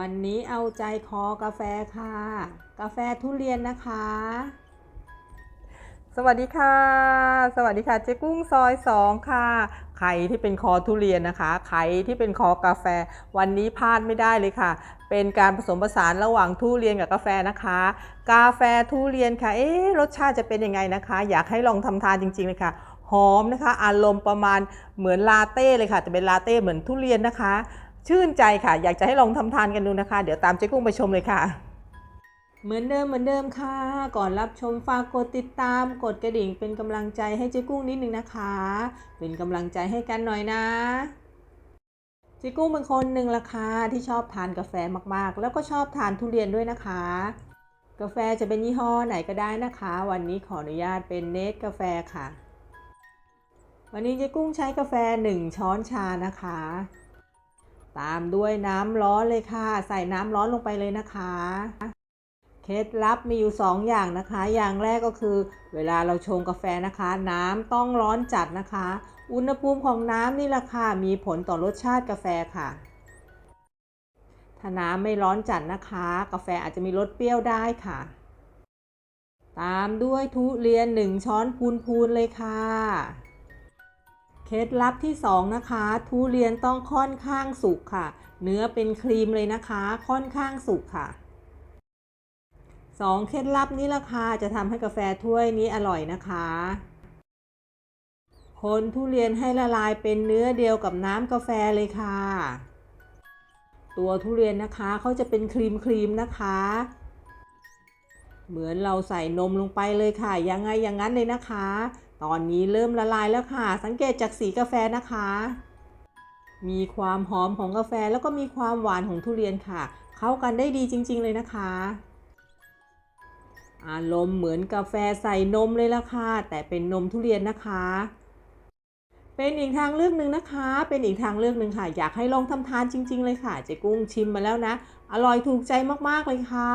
วันนี้เอาใจคอกาแฟค่ะ กาแฟทุเรียนนะคะ สวัสดีค่ะ สวัสดีค่ะเจ๊กุ้งซอยสองค่ะใครที่เป็นคอทุเรียนนะคะใครที่เป็นคอกาแฟ วันนี้พลาดไม่ได้เลยค่ะ เป็นการผสมผสานระหว่างทุเรียนกับกาแฟนะคะ กาแฟทุเรียนค่ะเอ๊รสชาติจะเป็นยังไงนะคะ อยากให้ลองทำทานจริงๆเลยค่ะหอมนะคะ อารมณ์ประมาณเหมือนลาเต้เลยค่ะแต่เป็นลาเต้เหมือนทุเรียนนะคะ ชื่นใจค่ะ อยากจะให้ลองทำทานกันดูนะคะ เดี๋ยวตามเจ๊กุ้งไปชมเลยค่ะ เหมือนเดิมเหมือนเดิมค่ะ ก่อนรับชมฝากกดติดตาม กดกระดิ่งเป็นกำลังใจให้เจ๊กุ้งนิดนึงนะคะ เป็นกำลังใจให้กันหน่อยนะเจ๊กุ้งเป็นคนหนึ่งละค่ะที่ชอบทานกาแฟมากๆ แล้วก็ชอบทานทุเรียนด้วยนะคะ กาแฟจะเป็นยี่ห้อไหนก็ได้นะคะ วันนี้ขออนุญาตเป็นเนสกาแฟค่ะ วันนี้เจ๊กุ้งใช้กาแฟ 1 ช้อนชานะคะ ตามด้วยน้ำร้อนเลยค่ะ ใส่น้ำร้อนลงไปเลยนะคะ เคล็ดลับมีอยู่2อย่างนะคะ อย่างแรกก็คือ เวลาเราชงกาแฟนะคะ น้ำต้องร้อนจัดนะคะ อุณหภูมิของน้ำนี่แหละค่ะมีผลต่อรสชาติกาแฟค่ะ ถ้าน้ำไม่ร้อนจัดนะคะ กาแฟอาจจะมีรสเปรี้ยวได้ค่ะ ตามด้วยทุเรียน1ช้อนพูนๆเลยค่ะ ล็ดลับที่ 2 นะคะ ทุเรียนต้องค่อนข้างสุกค่ะ เนื้อเป็นครีมเลยนะคะ ค่อนข้างสุกค่ะสองเคล็ดลับนี้ละค่ะจะทำให้กาแฟถ้วยนี้อร่อยนะคะ คนทุเรียนให้ละลายเป็นเนื้อเดียวกับน้ำกาแฟเลยค่ะ ตัวทุเรียนนะคะเขาจะเป็นครีมครีมนะคะ เหมือนเราใส่นมลงไปเลยค่ะยังไงอย่างนั้นเลยนะคะ ตอนนี้เริ่มละลายแล้วค่ะ สังเกตจากสีกาแฟนะคะ มีความหอมของกาแฟแล้วก็มีความหวานของทุเรียนค่ะ เข้ากันได้ดีจริง ๆ เลยนะคะ อารมณ์เหมือนกาแฟใส่นมเลยละค่ะ แต่เป็นนมทุเรียนนะคะ เป็นอีกทางเลือกหนึ่งนะคะ เป็นอีกทางเลือกหนึ่งค่ะ อยากให้ลองทำทานจริง ๆ เลยค่ะ เจ๊กุ้งชิมมาแล้วนะ อร่อยถูกใจมากๆเลยค่ะ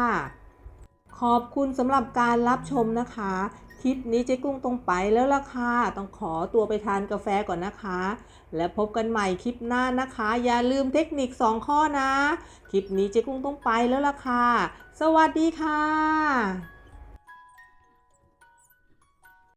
ขอบคุณสำหรับการรับชมนะคะ คลิปนี้เจ๊กุ้งต้องไปแล้วล่ะค่ะต้องขอตัวไปทานกาแฟก่อนนะคะ และพบกันใหม่คลิปหน้านะคะ อย่าลืมเทคนิค 2 ข้อนะ คลิปนี้เจ๊กุ้งต้องไปแล้วล่ะค่ะ สวัสดีค่ะ